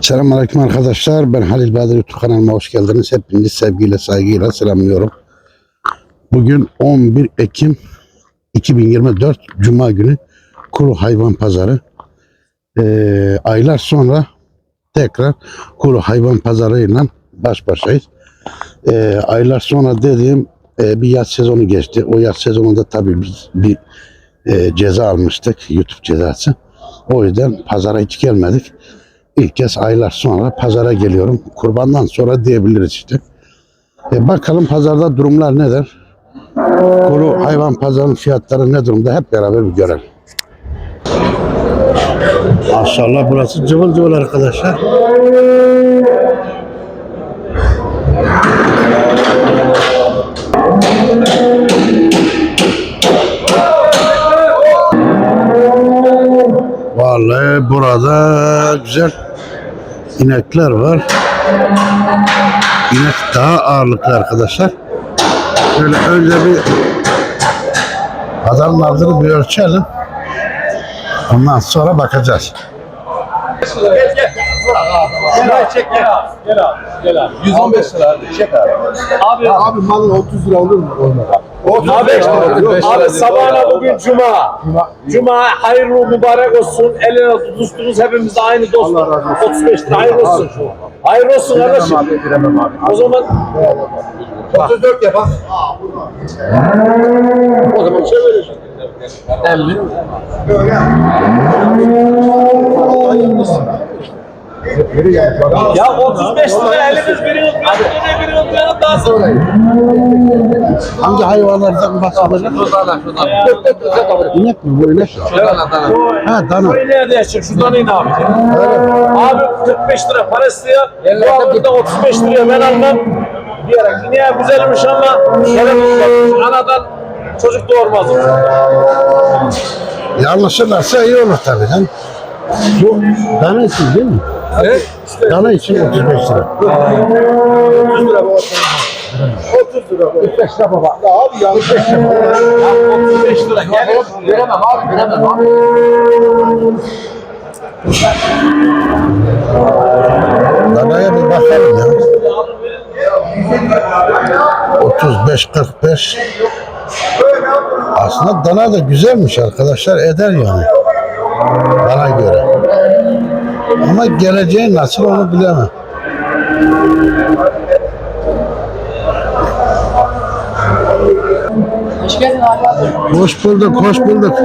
Selamünaleyküm arkadaşlar. Ben Halil Bahadır YouTube kanalıma hoş geldiniz. Hepinizi sevgiyle, saygıyla selamlıyorum. Bugün 11 Ekim 2024 Cuma günü Kuru Hayvan Pazarı. Ee, aylar sonra tekrar Kuru Hayvan Pazarı'yla baş başayız. Ee, aylar sonra dediğim e, bir yaz sezonu geçti. O yaz sezonunda tabii biz bir e, ceza almıştık. YouTube cezası. O yüzden pazara hiç gelmedik. İlk kez aylar sonra pazara geliyorum. Kurbandan sonra diyebiliriz işte. E bakalım pazarda durumlar nedir? Kuru hayvan pazarının fiyatları ne durumda hep beraber bir görelim. Maşallah burası cıvıl cıvıl arkadaşlar. Burada güzel inekler var. İnek daha ağırlıklı arkadaşlar. Şöyle önce bir adamlarını bir ölçelim. Ondan sonra bakacağız. Gel çek gel. Gel abi. Gel abi. 115 lira abi. Çek abi. Abi Abi malın 30 lira olur mu? Olmaz. 35 lira. Abi sabahına bugün cuma. Cuma hayırlı mübarek olsun. Eline tutuştunuz hepimiz de aynı dost. Allah razı olsun. 35 lira hayırlı olsun. Hayırlı olsun kardeşim. abi, abi. O zaman 34 yap ha. o zaman şey vereceksin. Ya 35 lira eliniz biri unutmayalım, biri daha sonra. Hangi hayvanlardan bahsedeceğim? İnek mi bu inek? Ha dana. Burayı nerede yaşıyor? Şuradan in abi. Abi 45 lira para istiyor. Bu hafta 35 liraya ben almam. Diyerek niye güzelmiş ama şerefim var. Anadan çocuk doğurmaz. Yanlışırlarsa iyi olur tabii. Bu dana için değil mi? Evet. Dana için 35 lira. 30 lira bu. 30 lira bu. 45 lira baba. Ya abi ya 45 lira. Ya 35 lira. Gel. Veremem abi, veremem abi. Danaya bir bakalım ya. 35 45 Aslında dana da güzelmiş arkadaşlar eder yani. Bana göre. Ama geleceği nasıl onu bilemem. Hoş geldin abi. Hoş bulduk, hoş bulduk.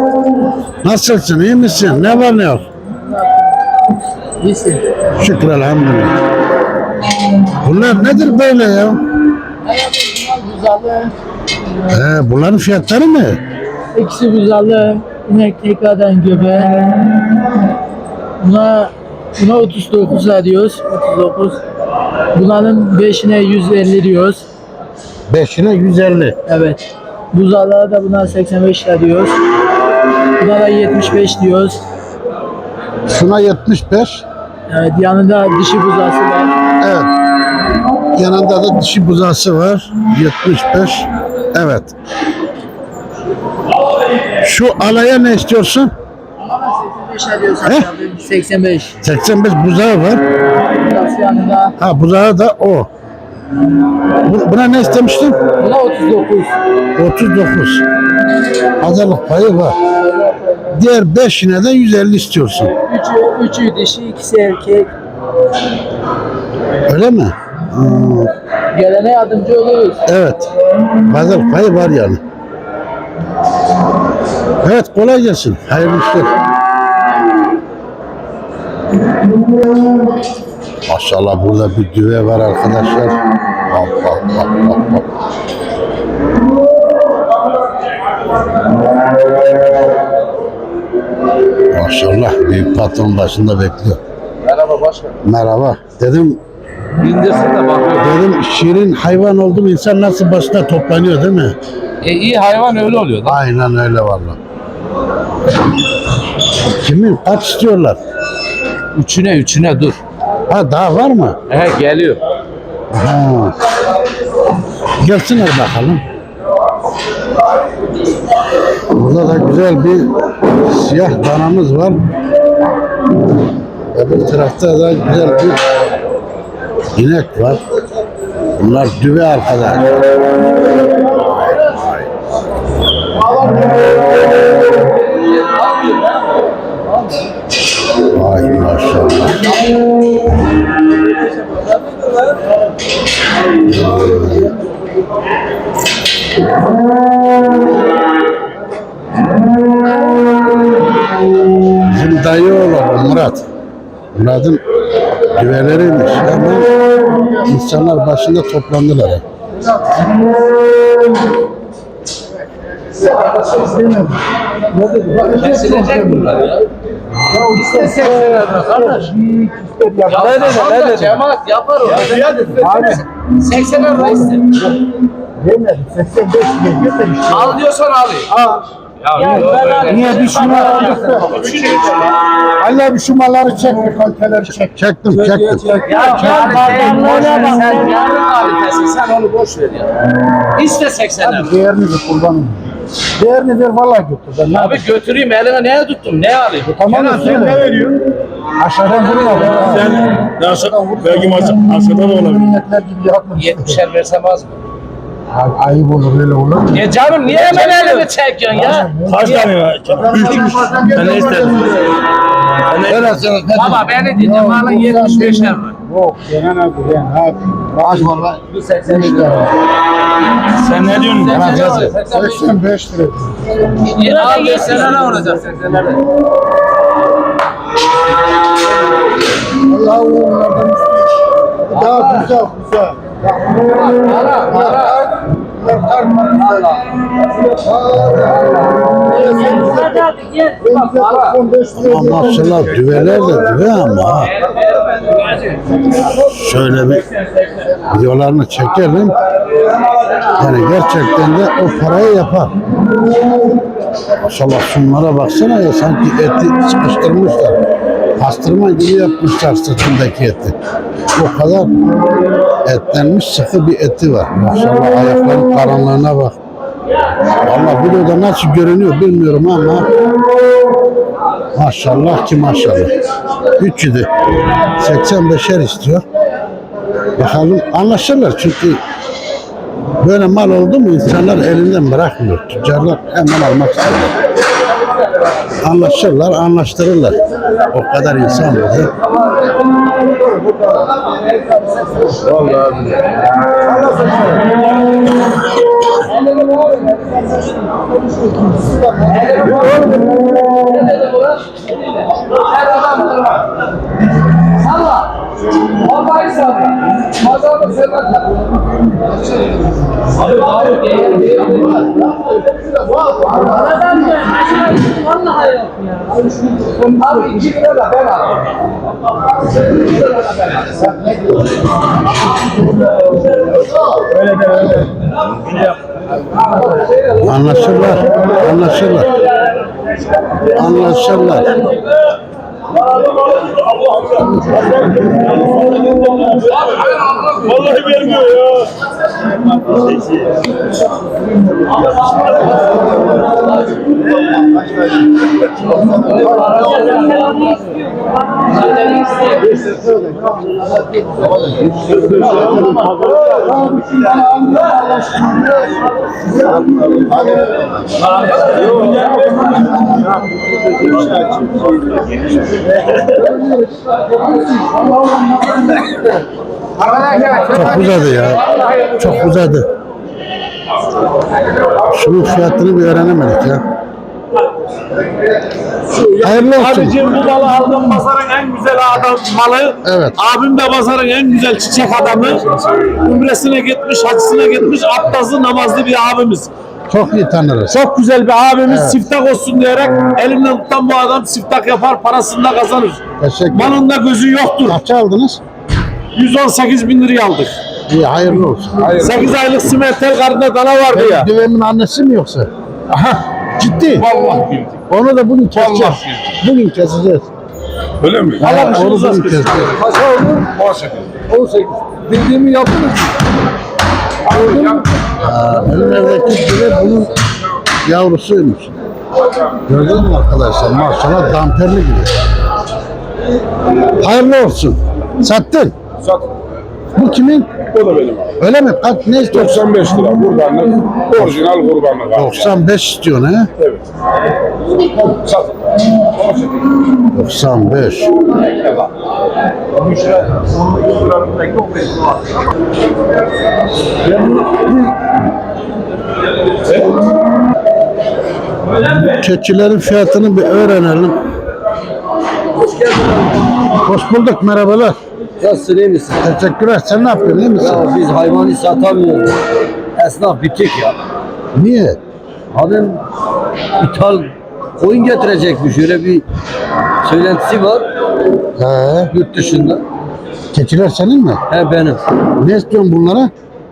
Nasılsın, iyi misin? Ne var ne yok? İyisin. Şükür elhamdülillah. Bunlar nedir böyle ya? Buzalı. He, bunların fiyatları ne? İkisi buzalı. İnek tekrardan göbe. Buna buna 39 lira diyoruz. 39. Bunların 5'ine 150 diyoruz. Beşine 150. Evet. Buzalığa da buna 85 lira diyoruz. Buna da 75 diyoruz. Şuna 75. Evet, yanında dişi buzası var. Evet. Yanında da dişi buzası var. 75. Evet. Şu alaya ne istiyorsun? 85 lira diyoruz. He? abi. 85. 85 buzağı var. Yanında. Ha buzağı da o. Bu- Buna ne istemiştin? Buna 39. 39. Pazarlık payı var. Diğer beşine de 150 istiyorsun. Üçü, üçü dişi, ikisi erkek. Öyle mi? Hmm, Gelene yardımcı oluruz. evet. Pazarlık payı var yani. Evet kolay gelsin. Hayırlı işler. Maşallah burada bir düve var arkadaşlar. Hop hop hop hop hop. Maşallah bir patron başında bekliyor. Merhaba başkanım. Merhaba. Dedim İndirsin de bakıyor. dedim şirin hayvan oldu mu insan nasıl başına toplanıyor değil mi? E, iyi hayvan öyle oluyor. da. Aynen öyle vallahi. Kimin? Kaç istiyorlar? Üçüne üçüne dur. Ha daha var mı? He geliyor. Ha. Gelsinler bakalım. Burada da güzel bir siyah danamız var. Öbür tarafta da güzel bir inek var. Bunlar düve arkadaş. Vay maşallah. Bizim dayı oğlu Murat. Murat'ın düveleriymiş. Hemen insanlar başında toplandılar. Hep. Kesilecek bunlar ya. Ne dedi, ne dedi? Cemaat yapar o. Abi. 80 lira ister. Demedim. 85 geliyor da işte. Al diyorsan alayım. Ya, yok öyle. Niye bir şunu Allah bir şu malları çek, kaliteleri çek. Çektim, çektim. Ya kalite boş ver sen yarın kalitesi sen onu boş ver ya. İste 80 lira. Değerini ver kurbanım. Değerini ver vallahi götür. Ben ne Abi yapayım? götüreyim eline neye tuttum ne alayım? Tamam da sen ne veriyorsun? Aşağıdan vurma. Sen de aşağı, belki maçı aşağıda da olabilir. Gibi yapma. 70'er versem az mı? Abi ayıp olur öyle olur mu? Ya canım niye hemen elini çekiyorsun ya? Kaç tane var? Üç. Ben ne istedim? Ben ne istedim? Baba beni dinle malın 75'er var. Yok, Kenan abi, ben abi. Kaç var lan? 85 lira. Sen ne diyorsun? 85 lira. Ya al desene ne olacak 80 lira? Allah onlardan istiyor. Daha güzel, güzel. Para para. Ama maşallah düveler de düve ama. Şöyle bir videolarını çekelim. Yani gerçekten de o parayı yapar. Maşallah şunlara baksana ya sanki eti sıkıştırmışlar. Pastırma gibi yapmışlar sırtındaki eti. O kadar etlenmiş sıkı bir eti var. Maşallah ayakların karanlığına bak. Vallahi videoda nasıl görünüyor bilmiyorum ama maşallah ki maşallah. 3'üdü. 85'er istiyor. Bakalım anlaşırlar çünkü böyle mal oldu mu insanlar elinden bırakmıyor. Tüccarlar hemen almak istiyorlar. Anlaşırlar, anlaştırırlar. O kadar insan burada. Anlaşırlar, anlaşırlar. Anlaşırlar. Vallahi vermiyor ya. Çok ya. Uzadı. Şunun fiyatını bir öğrenemedik ya. Hayırlı olsun. Abicim bu malı aldım pazarın en güzel adam malı. Evet. Abim de pazarın en güzel çiçek adamı. Ümresine gitmiş, hacısına gitmiş, abdazlı namazlı bir abimiz. Çok iyi tanırız. Çok güzel bir abimiz Evet. siftak olsun diyerek elinden tutan bu adam siftak yapar, parasını da kazanır. Teşekkür ederim. Malında gözü yoktur. Kaça aldınız? 118 bin liraya aldık. İyi hayırlı olsun. 8 aylık simentel karnında dana vardı ya. Düvenin annesi mi yoksa? Aha, ciddi. Vallahi bildim. Onu da bugün keseceğiz. Bugün keseceğiz. Öyle mi? Ha, Allah onu bugün açsın. keseceğiz. Kaça oldu? 18. Dediğimi yaptınız mı? Aldın mı? Aa, bile bunun yavrusuymuş. Gördün mü arkadaşlar? Maşallah damperli gibi. Hayırlı olsun. Sattın. Sat. Bu kimin? O da benim abi. Öyle mi? Kaç ne istiyorsun? 95 lira kurbanlık. Orijinal kurbanlık abi. 95 istiyorsun he? Evet. Sat. 95. Keçilerin fiyatını bir öğrenelim. Hoş bulduk, merhabalar. Nasılsın iyi misin? Teşekkürler. Sen ne yapıyorsun, iyi misin? Ya biz hayvanı satamıyoruz. Esnaf bitik ya. Niye? Adam ithal koyun getirecekmiş. Öyle bir söylentisi var He, yurt dışında. keçiler senin mi? He benim. Ne istiyorsun bunlara?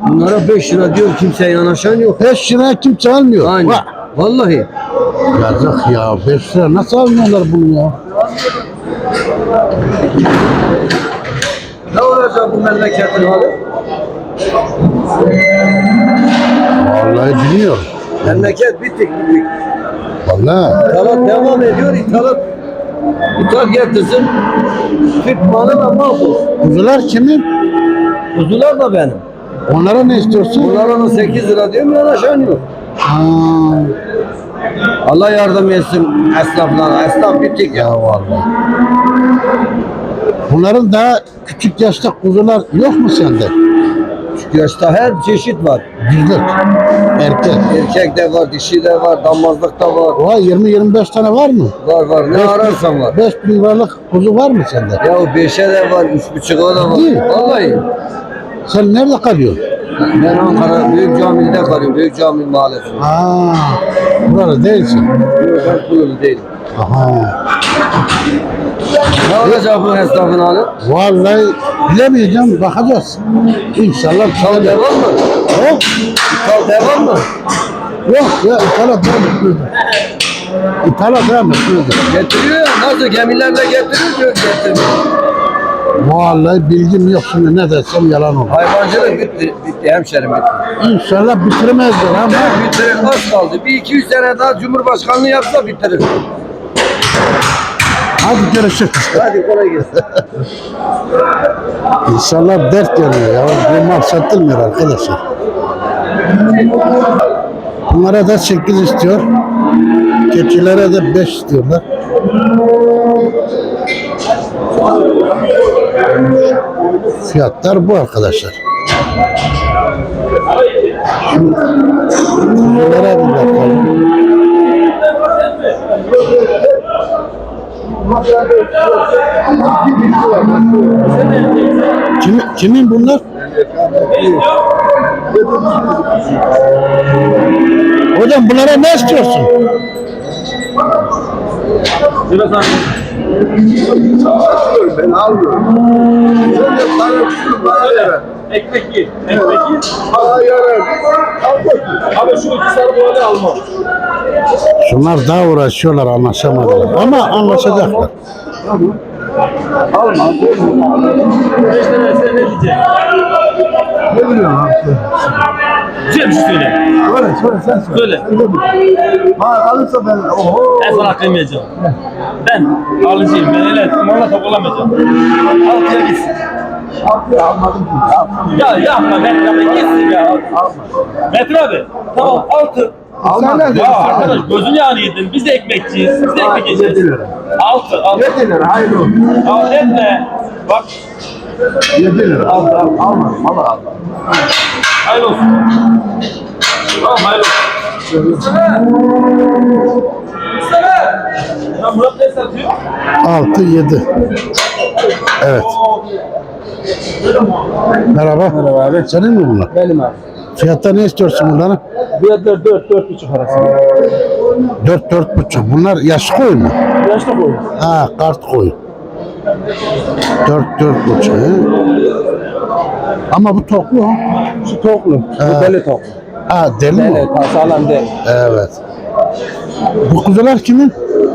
Bunlara 5 lira diyor kimseye yanaşan yok. 5 liraya kimse almıyor. Aynen. Vah! Vallahi. Yazık ya, 5 lira nasıl almıyorlar bunu ya? Olacak bu memleketin hali? Vallahi bilmiyorum. Memleket bitik bitik. Vallahi. İthalat devam ediyor. İthalat ithal getirsin. Türk malı da mahvolur. Kuzular kimin? Kuzular da benim. Onlara ne istiyorsun? Bunlara ona 8 lira diyorum yanaşan yok. Ha, Allah yardım etsin esnaflara. Esnaf bitik ya vallahi. Bunların daha küçük yaşta kuzular yok mu sende? Küçük yaşta her çeşit var. Düzlük. Erkek. Erkek de var, dişi de var, damazlık da var. Oha 20-25 tane var mı? Var var. Ne ararsan var. 5000 liralık kuzu var mı sende? Ya beşe de var, üç buçuğa da var. Ciddi? Vallahi. Sen nerede kalıyorsun? Ben Ankara Büyük Camii'de kalıyorum. Büyük Cami Mahallesi'nde. Aa, burada değilsin. Yok ben kurulu değilim. Aha. Ne olacak bu esnafın hali? Vallahi bilemeyeceğim, bakacağız. İnşallah Kal çalacak. devam mı? He? Kal devam mı? Yok ya İtalya devam etmiyordu. İtalya devam etmiyordu. Getiriyor ya. Nasıl gemilerle getiriyor diyor getirmiyor. Vallahi bilgim yok şimdi ne desem yalan olur. Hayvancılık bitti, bitti hemşerim bitti. İnşallah bitirmezler ama Bitirir az kaldı. Bir iki yüz sene daha Cumhurbaşkanlığı yapsa bitirir. Hadi görüşürüz. Hadi kolay gelsin. İnşallah dert yanıyor ya. Bu mal satılmıyor arkadaşlar. Bunlara da 8 istiyor. Keçilere de 5 istiyorlar. Fiyatlar bu arkadaşlar. Şu kuzulara bir bakalım. Kim, kimin bunlar? Hocam bunlara ne istiyorsun? Ben almıyorum. Ekmek ye. Ekmek ye. Hayır. Al bakayım. Abi şu iki sarı boyalı alma. Şunlar daha uğraşıyorlar anlaşamadılar ama anlaşacaklar. Beş tane sen ne diyeceksin? Ne biliyorsun abi? Bir şey söyle. Söyle söyle sen Söyle. Ha alırsa ben oho. Ben sana kıymayacağım. Ben alıcıyım. Ben öyle malla takılamayacağım. Altıya gitsin. Ya yapma ben yapma gitsin ya. Metin abi. Tamam altı. Sen ne Ya arkadaş gözün yağını yedin. Biz de ekmekçiyiz. Biz de ekmek yiyeceğiz. Altı. Altı. 7 lira hayır olsun. Al etme. Bak. 7 lira. Al al alma al al. Hayırlı olsun. Tamam hayırlı olsun. Mustafa. Mustafa. Ya Murat ne satıyor? 6 7. Evet. Merhaba. Merhaba abi. Senin mi bunlar? Benim abi. Fiyatta ne istiyorsun bunlara? Fiyatlar 4 4 buçuk arası. 4 4 buçuk. Bunlar yaş koyun mu? Yaşlı koyun. Ha kart koyun. 4 4 buçuk. he? Ama bu toklu. Şu toklu. Bu deli toklu. Ha deli mi? Evet, ha, sağlam değil. Evet. Bu kuzular kimin?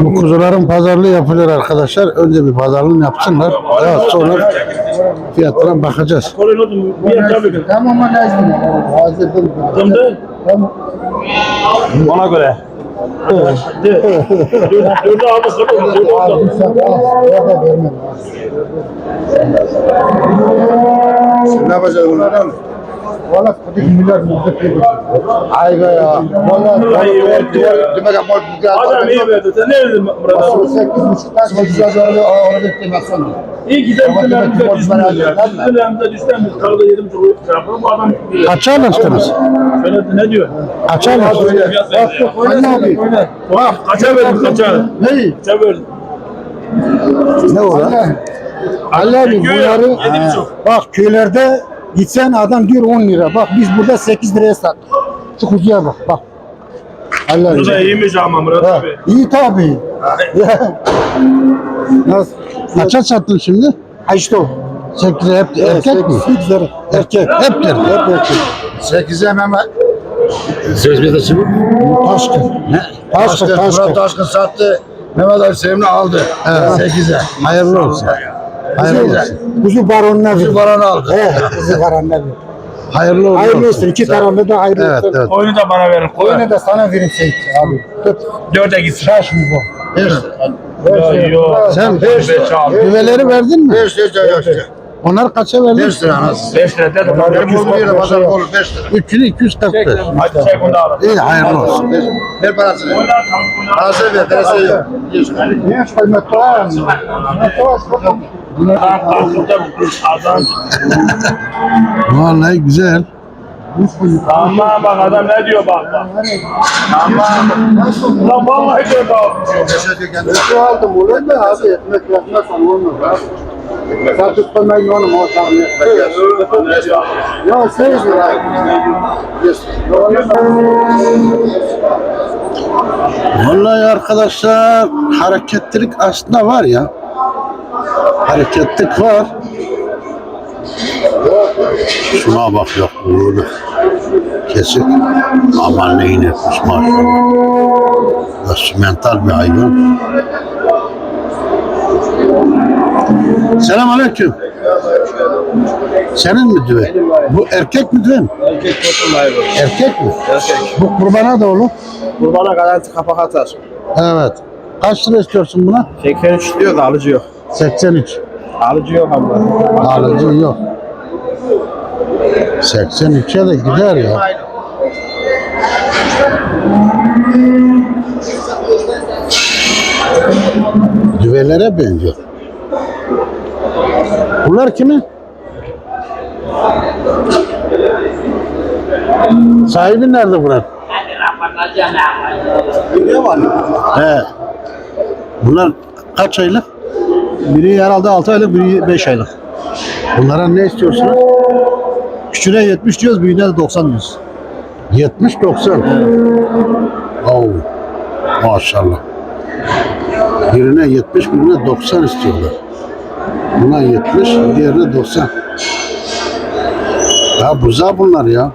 Bu kuzuların pazarlığı yapılır arkadaşlar. Önce bir pazarlığını yapsınlar. Daha sonra fiyatına bakacağız. Tamam ama lazım. Hazırdım. Ona göre. Dördü almışsın. Abi sen al. Ya da vermem. Sen ne yapacaksın bunları? Valla kudik milyar ya. Valla demek güzel. Adam iyi verdi. Sen ne verdin Murat abi? Asıl sekiz buçuktan sekiz sonra orada beklemezsen. İyi Ama ki ya. vermez mi? Düştün hem de düştün. Biz yedim çok yapalım. Bu adam Kaça söyledi ne diyor? Kaça alıştınız? Oyna abi. Bak kaça verdin kaça? Ne? Kaça verdin? Ne o lan? Ali abi bunları bak köylerde gitsen adam diyor 10 lira. Bak biz burada 8 liraya sattık. Şu kuzuya bak bak. Allah Bu da iyiymiş ama Murat Ha, abi. İyi tabii. Nasıl? Kaça sattın şimdi? Ha işte o. Sekiz hep erkek mi? 8 lira. Erkek. Hep der. Hep erkek. 8'e Mehmet. Taşkın. Ne? Taşkın. Murat Taşkın. Taşkın sattı. Mehmet Ali Sevimli aldı. Evet. 8'e. Hayırlı olsun. Hayırlı Kuzu, olsun. kuzu baronuna Şu ver. baranı aldı. He, kuzu baronuna ver. Hayırlı olsun. Hayırlı olsun. İki taraflı da hayırlı Evet olsun. evet. Oyunu da bana verin. Oyunu da sana vereyim Seyit abi. Tut. Dörde gitsin. Şaş mı bu? Yok yok. Sen Beş lira düveleri verdin mi? 5 lira yok. Onlar kaça verdin? 5 lira anasını. Beş lira dedim. Benim oğlum yere pazar olur 5 lira. Üçünü 245. Hadi çek bunu da alın. İyi hayırlı olsun. Ver parasını. Parasını ver. Parasını yok. Niye kıymetli var mı? Adam. Vallahi güzel. Tamam bak adam ne diyor bak bak. Tamam. Ulan vallahi diyor bak. Ekmek aldım olur mu abi? Ekmek yapmazsan olmaz abi. Sen tutmayın onu o tahmin Ya sekiz lira. Vallahi arkadaşlar hareketlilik aslında var ya. Hareketlilik var. Şuna bak yok burada. Kesik. Aman ne inetmiş maşallah. Da simental bir hayvan. Selam aleyküm. Senin mi düve? Bu erkek mi düve mi? Erkek tosun hayvan. Erkek mi? Erkek. Bu kurbana da olur. Kurbana garanti kapak atar. Evet. Kaç lira istiyorsun buna? 83 diyor da alıcı yok. 83. Alıcı yok ama. Alıcı yok. 83'e de gider ya. Düvelere benziyor. Bunlar kimin? Sahibi nerede buranın? He. Bunlar kaç aylık? Biri herhalde 6 aylık, biri 5 aylık. Bunlara ne istiyorsunuz? Küçüğüne 70 diyoruz, büyüğüne de 90 diyoruz. 70-90. Oh. Maşallah. Birine 70, birine 90 istiyorlar. Buna 70, diğerine 90. Ya buza bunlar ya.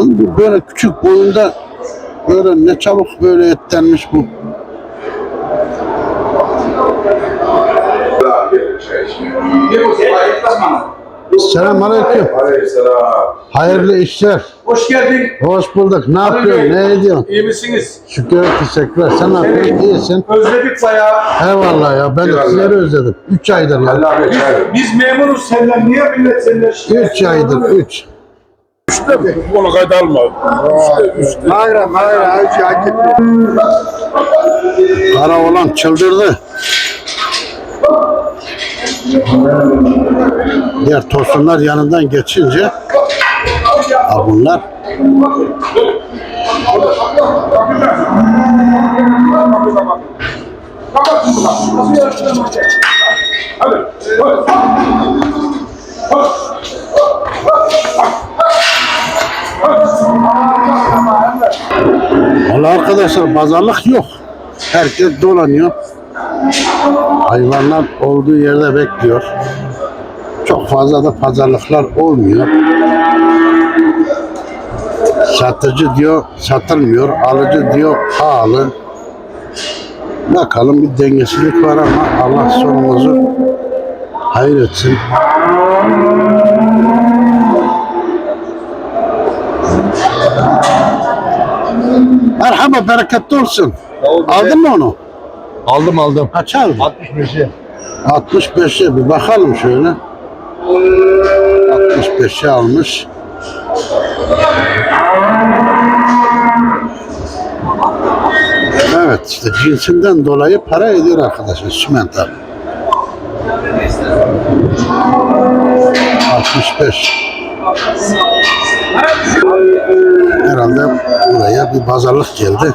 Yalnız bu böyle küçük boyunda böyle ne çabuk böyle etlenmiş bu. Selam aleyküm. Aleyhisselam. Hayırlı işler. Hoş geldin. Hoş bulduk. Ne yapıyorsun? Ne ediyorsun? İyi misiniz? Şükür teşekkürler. Sen ne yapıyorsun? İyisin. Özledik bayağı. Eyvallah ya. Ben de sizleri özledim. 3 aydır ya. Allah bekler. Biz memuruz senden. Niye millet senden şikayet 3 aydır. 3. Bunu kayda alma. Hayır hayır hacı hak etti. Kara olan çıldırdı. Diğer tosunlar yanından geçince ha bunlar Hadi. Valla arkadaşlar pazarlık yok. Herkes dolanıyor. Hayvanlar olduğu yerde bekliyor. Çok fazla da pazarlıklar olmuyor. Satıcı diyor satılmıyor, alıcı diyor pahalı. Bakalım bir dengesizlik var ama Allah sonumuzu hayır etsin. Merhaba, bereketli olsun. Aldın mı onu? Aldım aldım. Kaç aldın? 65'i. 65'e bir bakalım şöyle. 65'e almış. Evet işte cinsinden dolayı para ediyor arkadaşlar simental. 65. Herhalde buraya bir pazarlık geldi.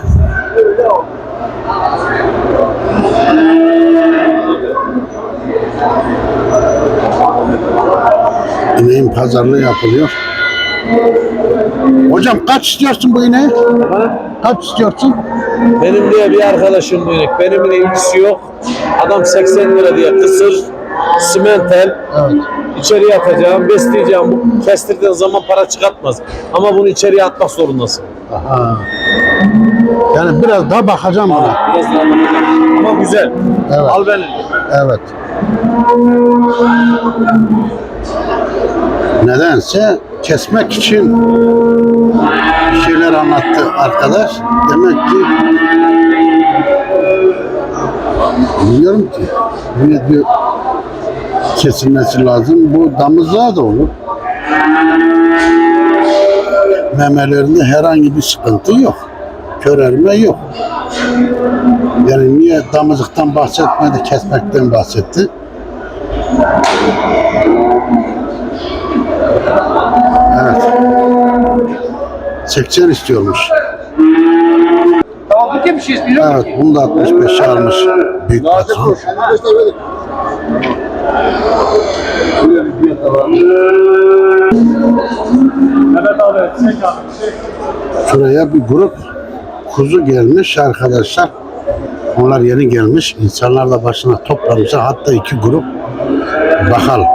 İneğin pazarlığı yapılıyor. Hocam kaç istiyorsun bu ineği? Kaç istiyorsun? Benim diye bir arkadaşım bu inek. Benim ile ilgisi yok. Adam 80 lira diye kısır, simental. Evet. İçeriye atacağım, besleyeceğim. Bu kestirdiğin zaman para çıkartmaz. Ama bunu içeriye atmak zorundasın. Aha. Yani biraz daha bakacağım ona. Biraz daha bakacağım. Ama güzel. Evet. Al beni. Evet. Nedense kesmek için bir şeyler anlattı arkadaş. Demek ki bilmiyorum ki. Ne diyor kesilmesi lazım. Bu damızlığa da olur. Memelerinde herhangi bir sıkıntı yok. Körelme yok. Yani niye damızlıktan bahsetmedi, kesmekten bahsetti? Evet. 80 istiyormuş. Tamam şey istiyor? Evet, bunu da 65'e almış. Büyük patron. Şuraya bir grup kuzu gelmiş arkadaşlar. Onlar yeni gelmiş. İnsanlar da başına toplamışlar. Hatta iki grup. Bakalım.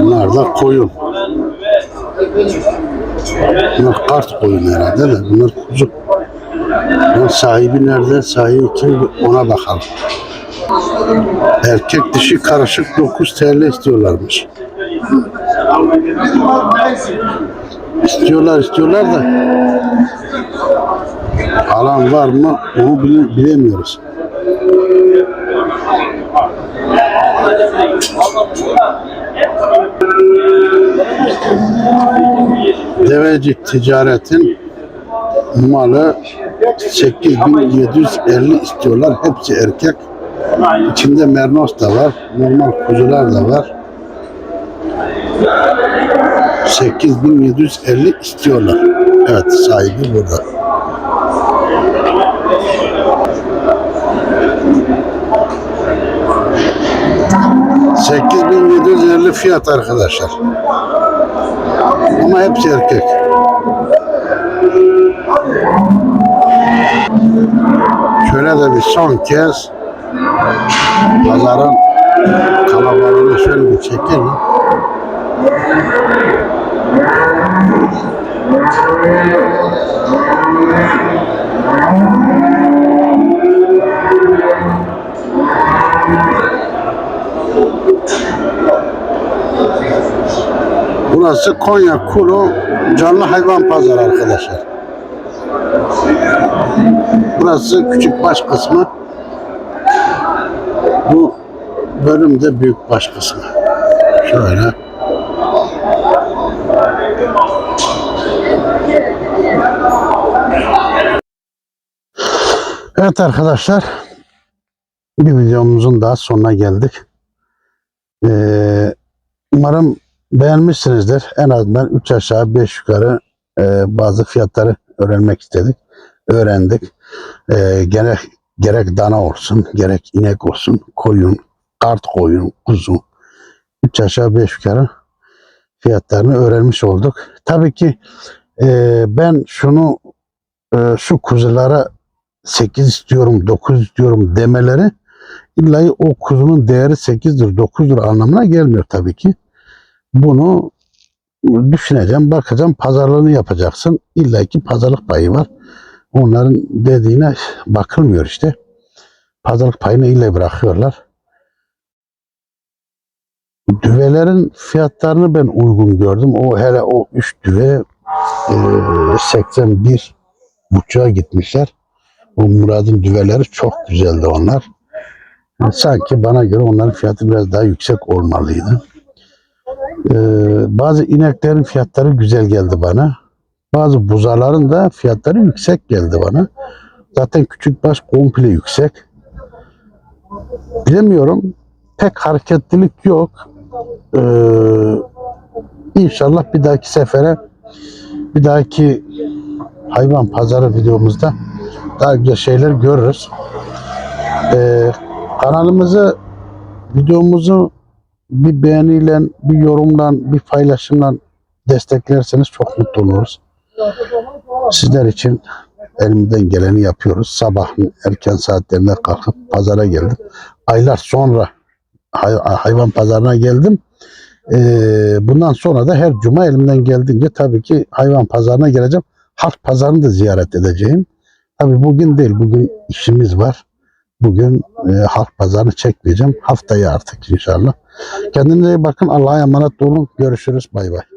Bunlar da koyun. Bunlar kart koyun herhalde de. Bunlar kuzu. Bunun sahibi nerede? Sahibi kim? Ona bakalım. Erkek dişi karışık 9 TL istiyorlarmış. İstiyorlar istiyorlar da alan var mı onu bile- bilemiyoruz. Deveci ticaretin malı 8750 istiyorlar. Hepsi erkek. İçinde mernos da var. Normal kuzular da var. 8750 istiyorlar. Evet sahibi burada. ...8750 fiyat arkadaşlar. Ama hepsi erkek. Şöyle de bir son kez pazarın kalabalığını şöyle bir çekelim. Burası Konya Kulu canlı hayvan pazarı arkadaşlar. Burası küçük baş kısmı. Bu bölümde büyük baş kısmı. Şöyle. Evet arkadaşlar. Bir videomuzun daha sonuna geldik. Ee, umarım beğenmişsinizdir. En azından 3 aşağı 5 yukarı e, bazı fiyatları öğrenmek istedik. Öğrendik. E, gerek, gerek dana olsun, gerek inek olsun, koyun, kart koyun, kuzu. 3 aşağı 5 yukarı fiyatlarını öğrenmiş olduk. Tabii ki e, ben şunu e, şu kuzulara 8 istiyorum, 9 istiyorum demeleri illa o kuzunun değeri 8'dir, 9'dur anlamına gelmiyor tabii ki. Bunu düşüneceğim, bakacağım, pazarlığını yapacaksın. İlla ki pazarlık payı var. Onların dediğine bakılmıyor işte. Pazarlık payını illa bırakıyorlar. Düvelerin fiyatlarını ben uygun gördüm. O hele o 3 düve e, 81 buçuğa gitmişler. O Murad'ın düveleri çok güzeldi onlar. Sanki bana göre onların fiyatı biraz daha yüksek olmalıydı. Ee, bazı ineklerin fiyatları güzel geldi bana. Bazı buzaların da fiyatları yüksek geldi bana. Zaten küçük baş komple yüksek. Bilemiyorum. Pek hareketlilik yok. Ee, inşallah bir dahaki sefere bir dahaki hayvan pazarı videomuzda daha güzel şeyler görürüz. Ee, kanalımızı videomuzu bir beğeniyle, bir yorumla, bir paylaşımla desteklerseniz çok mutlu oluruz. Sizler için elimizden geleni yapıyoruz. Sabah erken saatlerinde kalkıp pazara geldim. Aylar sonra hay- hayvan pazarına geldim. Ee, bundan sonra da her cuma elimden geldiğince tabii ki hayvan pazarına geleceğim. Halk pazarını da ziyaret edeceğim. Tabii bugün değil, bugün işimiz var. Bugün e, halk pazarını çekmeyeceğim. Haftaya artık inşallah. Kendinize iyi bakın. Allah'a emanet olun. Görüşürüz. Bay bay.